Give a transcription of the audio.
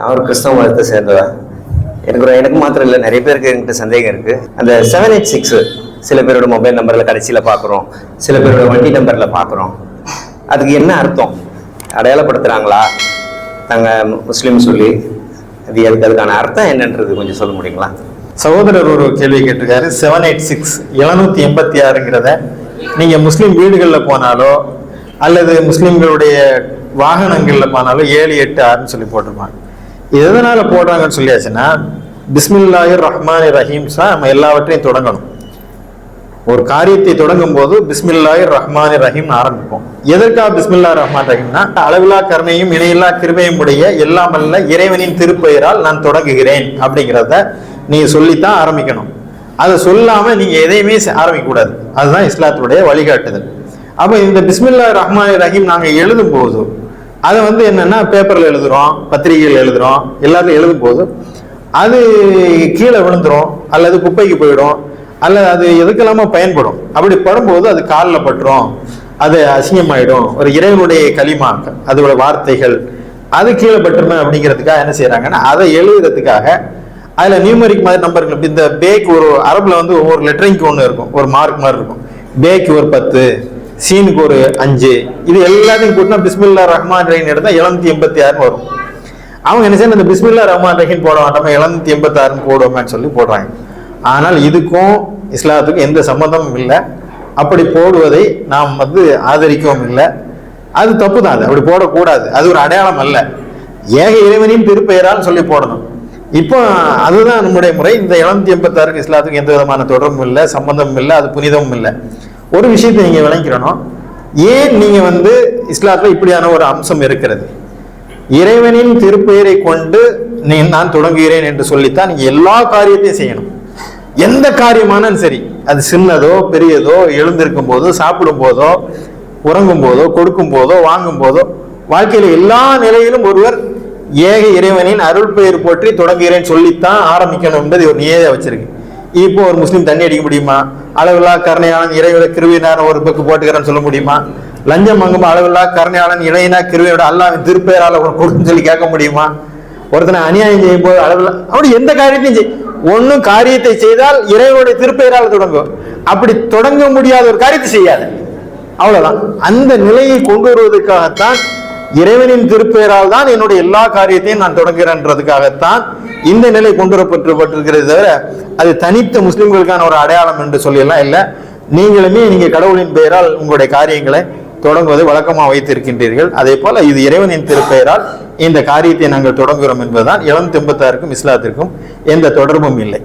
நான் ஒரு கிறிஸ்தவ மதத்தை சேர்ந்தவன். எனக்கு ஒரு எனக்கு மாத்திரம் இல்லை நிறைய பேருக்கு என்கிட்ட சந்தேகம் இருக்கு. அந்த செவன் எயிட் சிக்ஸ் சில பேரோட மொபைல் நம்பரில் கடைசியில் பார்க்குறோம் சில பேரோட வண்டி நம்பரில் பார்க்குறோம் அதுக்கு என்ன அர்த்தம்? அடையாளப்படுத்துகிறாங்களா நாங்கள் முஸ்லீம் சொல்லி. அது அதுக்கு அதுக்கான அர்த்தம் என்னன்றது கொஞ்சம் சொல்ல முடியுங்களா? சகோதரர் ஒரு கேள்வி கேட்டிருக்காரு. செவன் எயிட் சிக்ஸ் எழுநூத்தி எண்பத்தி ஆறுங்கிறத நீங்க முஸ்லீம் வீடுகளில் போனாலோ அல்லது முஸ்லீம்களுடைய வாகனங்களில் போனாலோ ஏழு எட்டு ஆறுன்னு சொல்லி போட்டிருப்பாங்க. எதனால் போடுறாங்கன்னு சொல்லியாச்சுன்னா பிஸ்மில்லாஹிர் ரஹ்மான் ரஹீம்ஸா நம்ம எல்லாவற்றையும் தொடங்கணும். ஒரு காரியத்தை தொடங்கும் போது பிஸ்மில்லாஹிர் ரஹ்மான் ரஹீம் ஆரம்பிப்போம். எதற்காக பிஸ்மில்லா ரஹ்மான் ரஹீம்னா அளவிலா கருணையும் இணையில்லா கிருபையும் உடைய எல்லாமல்ல இறைவனின் திருப்பெயரால் நான் தொடங்குகிறேன் அப்படிங்கிறத நீங்க சொல்லித்தான் ஆரம்பிக்கணும். அதை சொல்லாம நீங்க எதையுமே ஆரம்பிக்கக்கூடாது. அதுதான் இஸ்லாத்துடைய வழிகாட்டுதல். அப்போ இந்த பிஸ்மில்லா ரஹ்மான் ரஹீம் நாங்கள் எழுதும் போது அதை வந்து என்னன்னா பேப்பர்ல எழுதுறோம் பத்திரிகைகள் எழுதுறோம் எல்லாத்தையும் எழுதும் போது அது கீழே விழுந்துரும் அல்லது குப்பைக்கு போயிடும் அல்லது அது எதுக்கெல்லாமோ பயன்படும். அப்படி படும்போது அது காலில் பட்டுரும் அது அசிங்கமாயிடும். ஒரு இறைவனுடைய களிமா அதோட வார்த்தைகள் அது கீழே பட்டுருமே அப்படிங்கிறதுக்காக என்ன செய்யறாங்கன்னா அதை எழுதுறதுக்காக அதுல நியூமரிக் மாதிரி நம்பர்கள் இந்த பேக் ஒரு அரபுல வந்து ஒவ்வொரு லெட்டரிங்க்கு ஒன்று இருக்கும். ஒரு மார்க் மாதிரி இருக்கும். பேக்கு ஒரு பத்து சீனுக்கு ஒரு அஞ்சு. இது எல்லாத்தையும் கூட்டினா பிஸ்மில்லா ரஹ்மான் ரஹீன் எடுத்தால் எழுநூத்தி எண்பத்தி ஆறுன்னு வரும். அவங்க என்ன செய்யணும்? இந்த பிஸ்மில்லா ரஹ்மான் ரஹீன் போட மாட்டோமா. எழுநூத்தி எண்பத்தி ஆறுன்னு போடுவோமேன்னு சொல்லி போடுறாங்க. ஆனால் இதுக்கும் இஸ்லாத்துக்கும் எந்த சம்மந்தமும் இல்லை. அப்படி போடுவதை நாம் வந்து ஆதரிக்கவும் இல்லை. அது தப்பு தான் அது அப்படி போடக்கூடாது. அது ஒரு அடையாளம் அல்ல. ஏக இறைவனின் திருப்பெயரால் சொல்லி போடணும். இப்போ அதுதான் நம்முடைய முறை. இந்த எழுநூத்தி எண்பத்தாறுக்கு இஸ்லாத்துக்கு எந்த விதமான தொடர்பும் இல்லை சம்பந்தமும் இல்லை அது புனிதமும் இல்லை. ஒரு விஷயத்தை நீங்க விளங்கிக்கணும் ஏன் நீங்க வந்து இஸ்லாத்துல இப்படியான ஒரு அம்சம் இருக்கிறது? இறைவனின் திருப்பெயரை கொண்டு நீ நான் தொடங்குகிறேன் என்று சொல்லித்தான் நீங்க எல்லா காரியத்தையும் செய்யணும். எந்த காரியமானாலும் சரி அது சின்னதோ பெரியதோ எழுந்திருக்கும் போதோ சாப்பிடும் போதோ உறங்கும் போதோ கொடுக்கும் போதோ வாங்கும் போதோ வாழ்க்கையில எல்லா நிலையிலும் ஒருவர் ஏக இறைவனின் அருள் பெயர் போற்றி தொடங்குகிறேன் சொல்லித்தான் ஆரம்பிக்கணும் என்பது ஒரு நியதியா வச்சிருக்கு. இப்போ ஒரு முஸ்லீம் தண்ணி அடிக்க முடியுமா? அளவில்லா கருணையாளன் இறைவன கிருவினான ஒரு பக்கு போட்டுக்கிறேன்னு சொல்ல முடியுமா? லஞ்சம் வாங்கும் அளவில்லா கருணையாளன் இறையினா கிருவியோட அல்லாவின் திருப்பெயரால் கொடுத்துன்னு சொல்லி கேட்க முடியுமா? ஒருத்தனை அநியாயம் செய்யும் போது அளவில் அப்படி எந்த காரியத்தையும் செய் ஒன்னும் காரியத்தை செய்தால் இறைவனுடைய திருப்பெயரால் தொடங்கும். அப்படி தொடங்க முடியாத ஒரு காரியத்தை செய்யாது. அவ்வளவுதான். அந்த நிலையை கொண்டு வருவதற்காகத்தான் இறைவனின் திருப்பெயரால் தான் என்னுடைய எல்லா காரியத்தையும் நான் தொடங்குகிறேன்றதுக்காகத்தான் இந்த நிலை கொண்டு வரப்பட்டுப்பட்டிருக்கிறது தவிர அது தனித்த முஸ்லிம்களுக்கான ஒரு அடையாளம் என்று சொல்லியெல்லாம் இல்லை. நீங்களுமே நீங்கள் கடவுளின் பெயரால் உங்களுடைய காரியங்களை தொடங்குவதை வழக்கமாக வைத்திருக்கின்றீர்கள். அதே போல இது இறைவனின் திருப்பெயரால் இந்த காரியத்தை நாங்கள் தொடங்குகிறோம் என்பதுதான் எழுநூத்தி எண்பத்தாறுக்கும் இஸ்லாத்திற்கும் எந்த தொடர்பும் இல்லை.